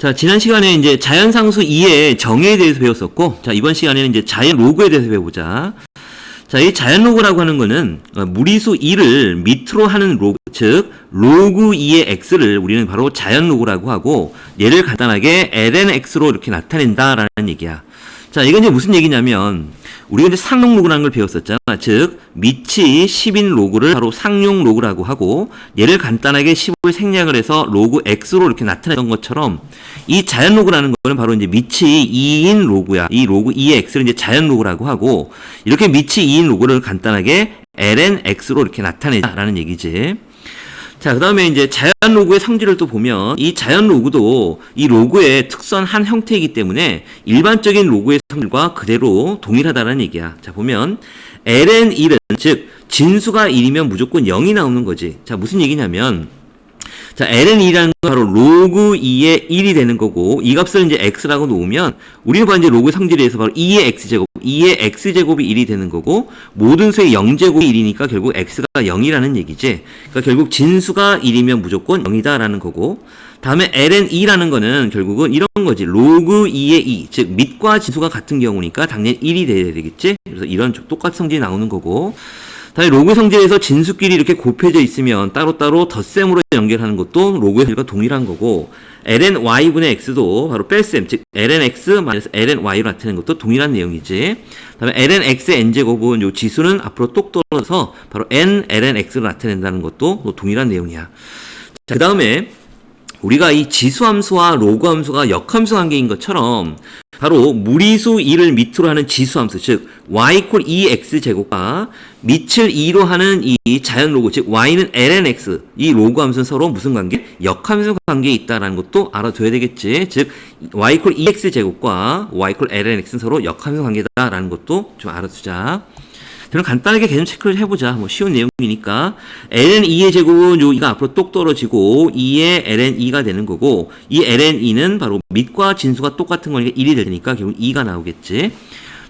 자, 지난 시간에 이제 자연상수 2의 정의에 대해서 배웠었고, 자, 이번 시간에는 이제 자연 로그에 대해서 배워보자. 자, 이 자연 로그라고 하는 거는 어, 무리수 2를 밑으로 하는 로그, 즉, 로그 2의 x를 우리는 바로 자연 로그라고 하고, 얘를 간단하게 lnx로 이렇게 나타낸다라는 얘기야. 자, 이건 이제 무슨 얘기냐면, 우리가 이제 상용 로그라는 걸 배웠었잖아. 즉, 밑이 10인 로그를 바로 상용 로그라고 하고, 얘를 간단하게 10을 생략을 해서 로그 x로 이렇게 나타냈던 것처럼, 이 자연 로그라는 거는 바로 이제 밑이 2인 로그야. 이 로그 2의 x를 이제 자연 로그라고 하고, 이렇게 밑이 2인 로그를 간단하게 lnx로 이렇게 나타내자라는 얘기지. 자, 그 다음에 이제 자연 로그의 성질을 또 보면 이 자연 로그도 이 로그의 특수한 한 형태이기 때문에 일반적인 로그의 성질과 그대로 동일하다는 얘기야. 자, 보면 ln 1은 즉 진수가 1이면 무조건 0이 나오는 거지. 자, 무슨 얘기냐면 자, ln2라는 건 바로 로그 2의 1이 되는 거고, 이 값을 이제 x라고 놓으면, 우리가 봐 이제 로그 성질에 의해서 바로 2의 x제곱, 2의 x제곱이 1이 되는 거고, 모든 수의 0제곱이 1이니까 결국 x가 0이라는 얘기지. 그러니까 결국 진수가 1이면 무조건 0이다라는 거고, 다음에 ln2라는 거는 결국은 이런 거지. 로그 2의 2, 즉, 밑과 진수가 같은 경우니까 당연히 1이 돼야 되겠지? 그래서 이런 똑같은 성질이 나오는 거고, 다음에 로그 성질에서 진수끼리 이렇게 곱해져 있으면 따로따로 덧셈으로 연결하는 것도 로그의 성질과 동일한 거고 ln y분의 x도 바로 뺄셈. 즉 ln x ln y로 나타내는 것도 동일한 내용이지. 다음에 ln x의 n제곱은 요 지수는 앞으로 똑 떨어져서 바로 n ln x로 나타낸다는 것도 또 동일한 내용이야. 자, 그 다음에 우리가 이 지수함수와 로그함수가 역함수 관계인 것처럼 바로 무리수 2를 밑으로 하는 지수함수 즉 y 이퀄 2x 제곱과 밑을 2로 하는 이 자연 로그 즉 y는 lnx 이 로그 함수는 서로 무슨 관계? 역함수 관계에 있다라는 것도 알아둬야 되겠지 즉 y 이퀄 2x 제곱과 y 이퀄 lnx는 서로 역함수 관계다라는 것도 좀 알아두자 그럼 간단하게 개념 체크를 해보자. 뭐 쉬운 내용이니까 ln 2의 제곱은 요 2가 앞으로 똑 떨어지고 2의 ln 2가 되는 거고 이 ln 2는 바로 밑과 진수가 똑같은 거니까 1이 되니까 결국 2가 나오겠지.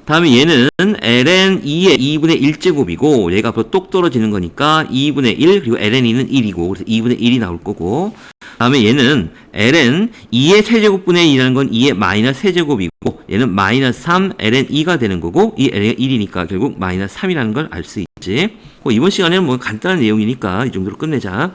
다음에 얘는 ln 2의 2분의 1제곱이고 얘가 앞으로 똑 떨어지는 거니까 2분의 1 그리고 ln 2는 1이고 그래서 2분의 1이 나올 거고 다음에 얘는 ln 2의 세제곱분의 2라는 건 2의 마이너스 세제곱이고 얘는 마이너스 3 ln 2가 되는 거고 이 ln이 1이니까 결국 마이너스 3이라는 걸 알 수 있지. 뭐 이번 시간에는 뭐 간단한 내용이니까 이 정도로 끝내자.